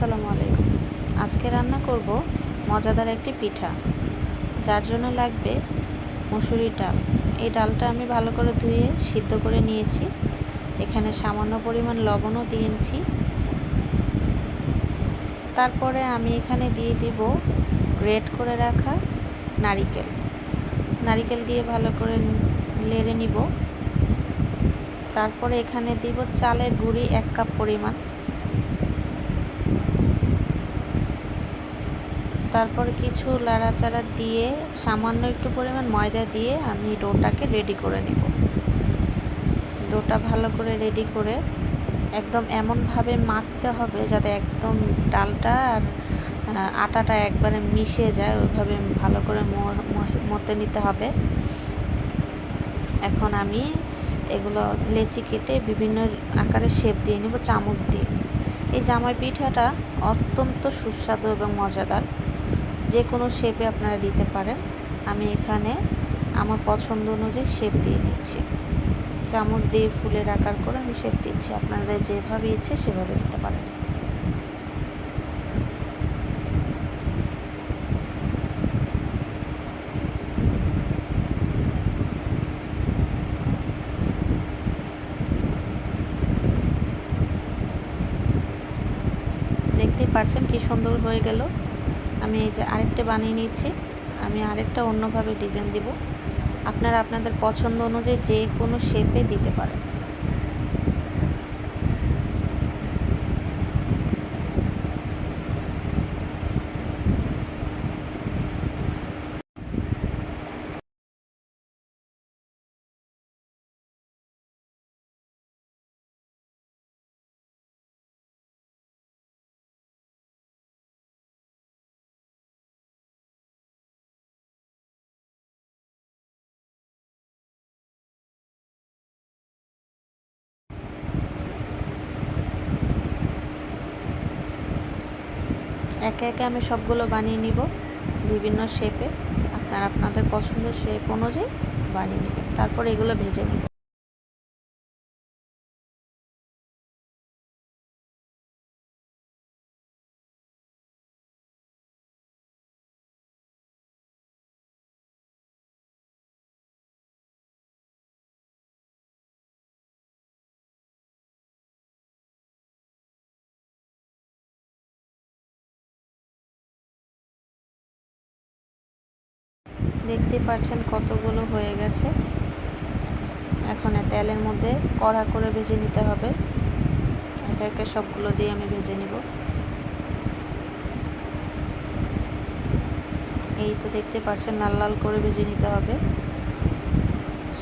আসসালামু আলাইকুম। আজকে রান্না করব মজাদার একটি পিঠা, যার জন্য লাগবে মসুরির ডাল। এই ডালটা আমি ভালো করে ধুয়ে সিদ্ধ করে নিয়েছি। এখানে সামান্য পরিমাণ লবণও দিয়েছি তারপরে আমি এখানে দিয়ে দিব গ্রেট করে রাখা নারিকেল। নারিকেল দিয়ে ভালো করে লেড়ে নিব। তারপরে এখানে দিব চালের গুঁড়ি এক কাপ পরিমাণ। তারপর কিছু লাড়াচাড়া দিয়ে, সামান্য একটু পরিমাণ ময়দা দিয়ে আমি ডোটাকে রেডি করে নেব। ডোটা ভালো করে রেডি করে একদম এমনভাবে মাখতে হবে যাতে একদম ডালটা আর আটাটা একবারে মিশে যায়, ওইভাবে ভালো করে মতে নিতে হবে। এখন আমি এগুলো লেচি কেটে বিভিন্ন আকারে শেপ দিয়ে নেব, চামচ দিয়ে। এই জামাই পিঠাটা অত্যন্ত সুস্বাদু এবং মজাদার। যে কোনো শেপে আপনারা দিতে পারেন। আমি এখানে আমার পছন্দ অনুযায়ী শেপ দিয়ে নিচ্ছি চামচ দিয়ে ফুলের আকার করে আমি শেপ দিচ্ছি। আপনাদের যেভাবে ইচ্ছে সেভাবে দিতে পারেন। দেখতেই পারছেন কি সুন্দর হয়ে গেল। আমি এই যে আরেকটা বানিয়ে নিয়েছি আমি আরেকটা অন্যভাবে ডিজাইন দিব। আপনারা আপনাদের পছন্দ অনুযায়ী যে কোনো শেপে দিতে পারেন। একে একে আমি সবগুলো বানিয়ে নিব বিভিন্ন শেপে আপনার আপনাদের পছন্দের শেপ অনুযায়ী বানিয়ে নেবেন। তারপর এগুলো ভেজে নেব। দেখতে পাচ্ছেন কতগুলো হয়ে গেছে। এখন তেলের মধ্যে কড়া করে ভেজে নিতে হবে। একে একে সবগুলো দিয়ে আমি ভেজে নিব। এই তো দেখতে পাচ্ছেন লাল লাল করে ভেজে নিতে হবে।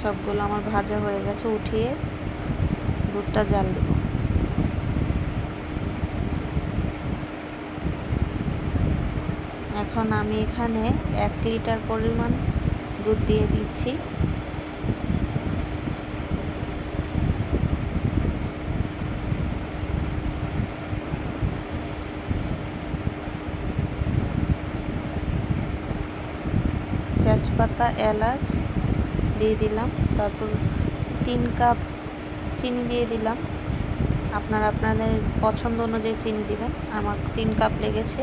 সবগুলো আমার ভাজা হয়ে গেছে, উঠিয়ে দুধটা জাল দেবো। এখন আমি এখানে এক লিটার পরিমাণ দুধ দিয়ে দিচ্ছি। তেজপাতা, এলাচ দিয়ে দিলাম, তারপর তিন কাপ চিনি দিয়ে দিলাম। আপনারা আপনাদের পছন্দ অনুযায়ী চিনি দিবেন, আমার তিন কাপ লেগেছে।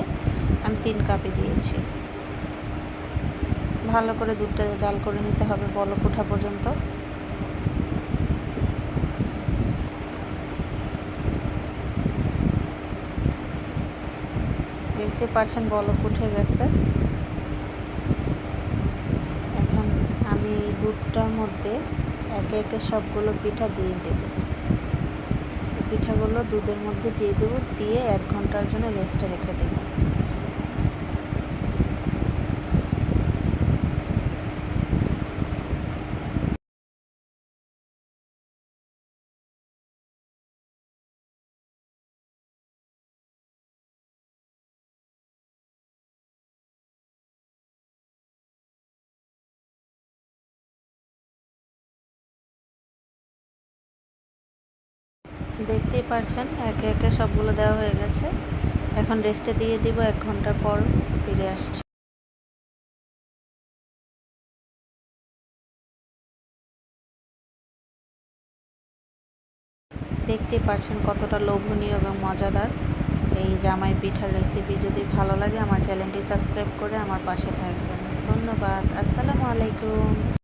আমি তিন কাপে দিয়েছি। ভালো করে দুধটা জাল করে নিতে হবে বলক ওঠা পর্যন্ত। দেখতে পাচ্ছেন বলক উঠে গেছে। এখন আমি দুধটার মধ্যে একে একে সবগুলো পিঠা দিয়ে দেব। পিঠাগুলো দুধের মধ্যে দিয়ে দেবো, দিয়ে এক ঘণ্টার জন্য রেস্টে রেখে দেবো। দেখতেই পারছেন, একে একে সবগুলো দেওয়া হয়ে গেছে। এখন রেস্টে দিয়ে দিব, এক ঘণ্টা পর ফিরে আসছি। দেখতেই পারছেন কতটা লোভনীয় এবং মজাদার। এই জামাই পিঠার রেসিপি যদি ভালো লাগে, আমার চ্যানেলটি সাবস্ক্রাইব করে আমার পাশে থাকবেন। ধন্যবাদ, আসসালামু আলাইকুম।